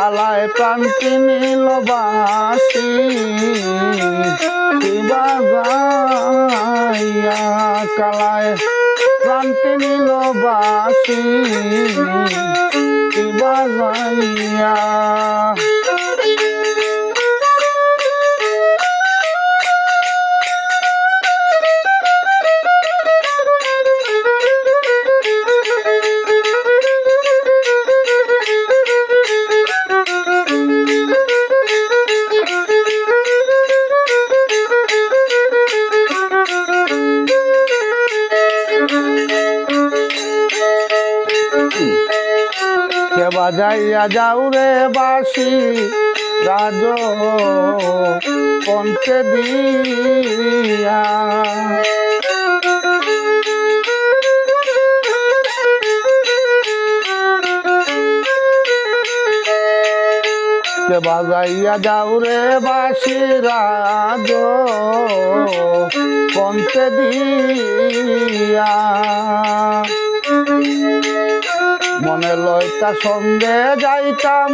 কালায় প্রান্তি কিবা যাইয়া কালায় প্রান্তি কিবা বাসি বাজাইয়া যাও রে বাসি রাজ পঞ্চে দিয়া। বাজাইয়া যাও রে বাসি রাজ পঞ্চে দিয়া। মনে লয়টা সঙ্গে যাইতাম।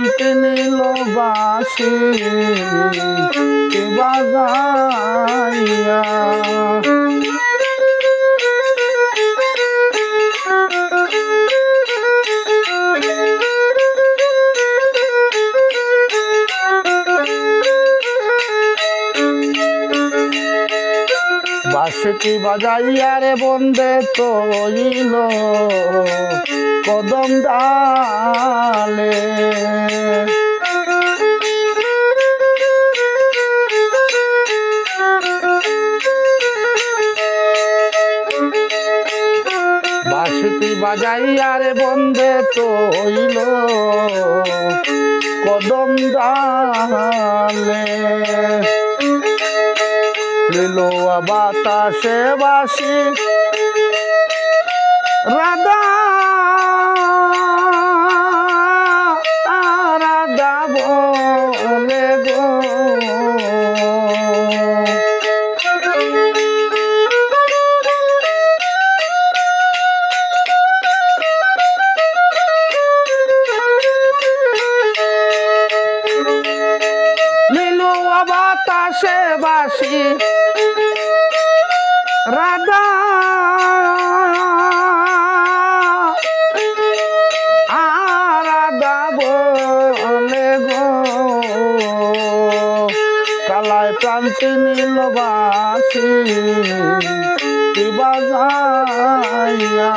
প্রান্তি নিল বাসি কিবা বাঁশটি বাজাইয়া রে বন্দে তৈল কদম ডালে। বাঁশটি বাজাইয়া রে বন্দে তৈল কদম ডালে। লীল বাতাসে বাসি রাধা কিবা যাইয়া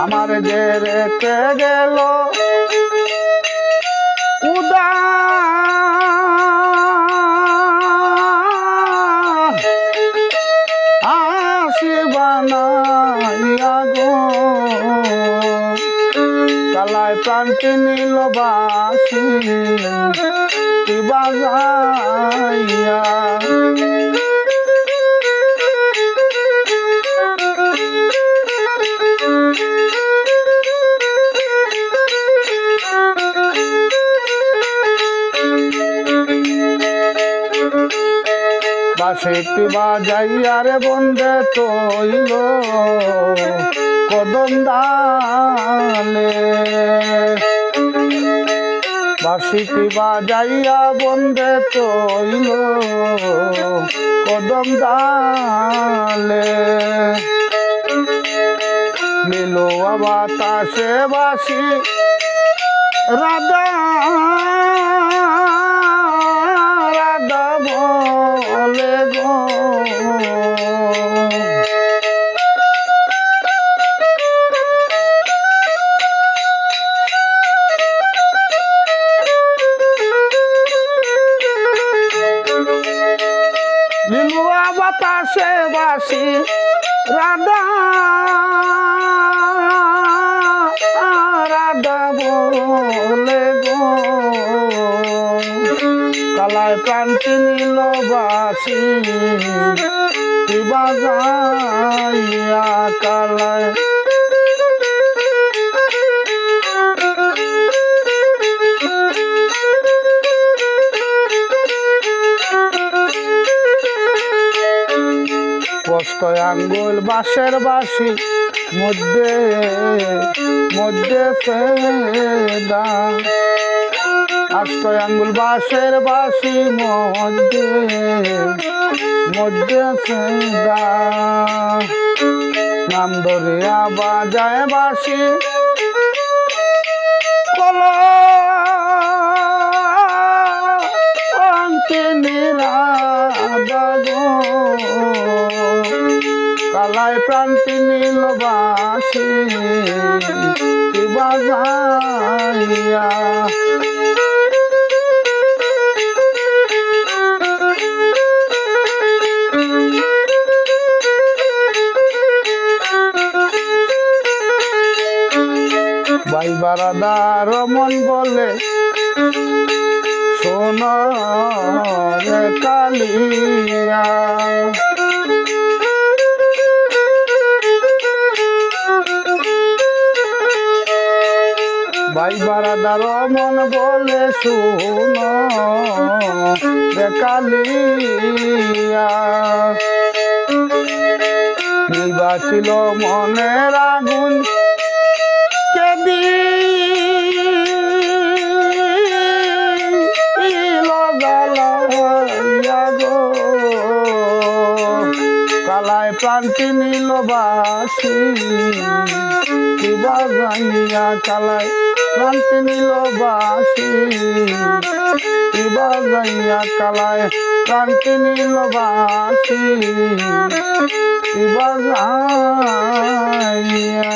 আমার যে রেখে গেল কালায় প্রান্তি নীলবাসী কিবা যাইয়া বাসিটি বাজাইয়া রে বন্ধে তৈল। কদম ডালে বাসিটি বাজাইয়া বন্ধে তৈল। কদম ডালে লীলো বাতাসে বাসি রাধা রাধা রাধা বলে গো। কালায় প্রান্তি নীল বাসি কালায় কষ্ট আঙ্গুল বাঁশের বাসি মধ্যে মধ্যে ফেদা। আষ্ট আঙ্গুল বাঁশের বাসি মধ্যে মধ্যে ফেদা। নাম ধরিয়া বাজায় বাসি নিরাদা গো। কালায় প্রান্তি নীলবাসী বাজাইয়া। ভাই বারাদার মন বলে রে কালিয়া। ভাই বারাদার মন বলে শুন। রে কালিয়া নির্বাচিল মনের আগুন। গো। কালায় প্রান্তি নীলবাসী কিবা জানিয়া কালায় প্রান্তি নিল বাসি। বাজাইয়া কালায় প্রান্তি নিল বাসি। জানিয়া